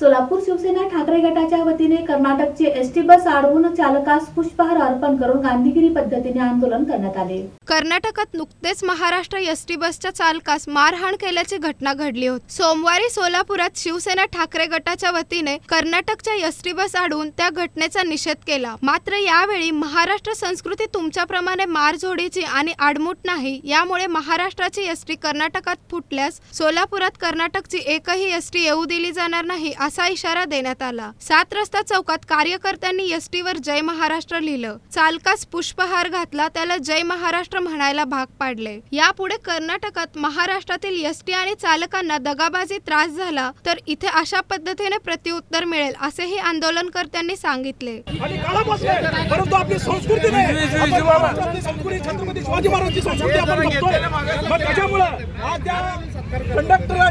सोलापूर शिवसेना ठाकरे गटाच्या वतीने कर्नाटकचे एसटी बस अडवून चालकास पुष्पहार अर्पण करून गांधीगिरी पद्धतीने आंदोलन करण्यात आले. कर्नाटकात नुकतेच महाराष्ट्र एसटी बसच्या चालकास मारहाण केल्याची घटना घडली होती. सोमवारी सोलापुरात शिवसेना ठाकरे गटाच्या वतीने कर्नाटकच्या एसटी बस अडवून त्या घटनेचा निषेध केला. मात्र यावेळी महाराष्ट्र संस्कृती तुमच्याप्रमाणे मारझोडीची आणि आडमुट नाही यामुळे महाराष्ट्राची एसटी कर्नाटकात फुटल्यास सोलापुरात कर्नाटकची एकही एसटी येऊ दिली जाणार नाही असा इशारा देण्यात आला. सात रस्ता चौकात कार्यकर्त्यांनी एसटीवर जय महाराष्ट्र लिहिलं. चालकास पुष्पहार घातला त्याला जय महाराष्ट्र म्हणायला भाग पाडले. यापुढे कर्नाटकात महाराष्ट्रातील एसटी आणि चालकांना दगाबाजी त्रास झाला तर इथे अशा पद्धतीने प्रत्युत्तर मिळेल असेही आंदोलनकर्त्यांनी सांगितले. परंतु आपली संस्कृती नाही. संस्कृती छत्रपती शिवाजी महाराजांची संस्कृती आपण बघतोय. त्याच्यामुळं आज त्या कंडक्टर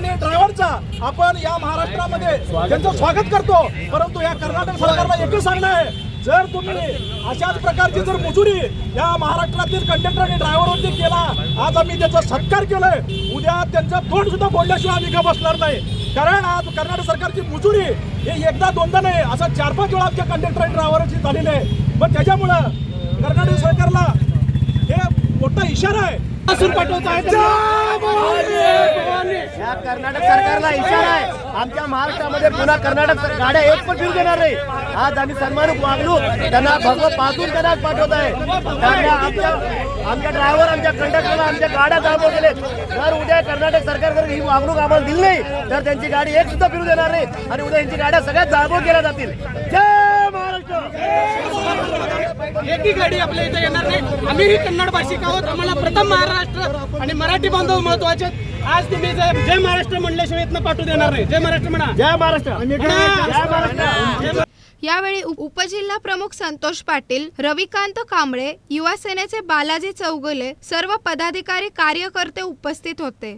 आपण या महाराष्ट्रामध्ये त्यांचं स्वागत करतो. परंतु या कर्नाटक सरकारला एकच सांगणं आहे. जर तुम्ही अशाच प्रकारची जर मजुरी या महाराष्ट्रातील कंडक्टर आणि ड्रायव्हरवरती केला आज आम्ही त्याचा सत्कार केलाय. उद्या त्यांचं तोंड सुद्धा बोलल्याशिवाय आम्ही का बसणार नाही. कारण आज कर्नाटक सरकारची मजुरी हे एकदा दोनदा नाही असं चार पाच वेळा आमच्या कंडक्टर आणि ड्रायव्हरची झालेली आहे. मग त्याच्यामुळं कर्नाटक सरकारला हे मोठा इशारा आहे. पाठवत आहे या कर्नाटक सरकारला इशारा आहे. आमच्या महाराष्ट्रामध्ये पुन्हा कर्नाटक गाड्या एक पण फिरू देणार नाही. आज आम्ही सन्मानक वागलो. त्यांना भगवत पाठवून त्यांना पाठवत आहे. आमच्या आमच्या ड्रायव्हर आमच्या कंडक्टरला आमच्या गाड्या दाबव गेले जर उद्या कर्नाटक सरकार जर ही वागणूक आम्हाला दिली नाही तर त्यांची गाडी एक सुद्धा फिरू देणार नाही. आणि उद्या यांची गाड्या सगळ्यात जाबो केल्या जातील. जय महाराष्ट्र! एकही गाडी आपल्या इथे येणार नाही. आम्हीही कन्नड भाषिक आहोत. आम्हाला प्रथम महाराष्ट्र आणि मराठी बांधव महत्त्वाचे आहेत. आज तुम्ही जय जय महाराष्ट्र म्हणल्याशिवाय इथनं पाठवू देणार नाही. जय महाराष्ट्र म्हणा. जय महाराष्ट्र. म्हणा. जय महाराष्ट्र. यावेळी उप- उपजिल्हा प्रमुख संतोष पाटील रविकांत कांबळे युवा सेनेचे बालाजी चौगुले सर्व पदाधिकारी कार्यकर्ते उपस्थित होते.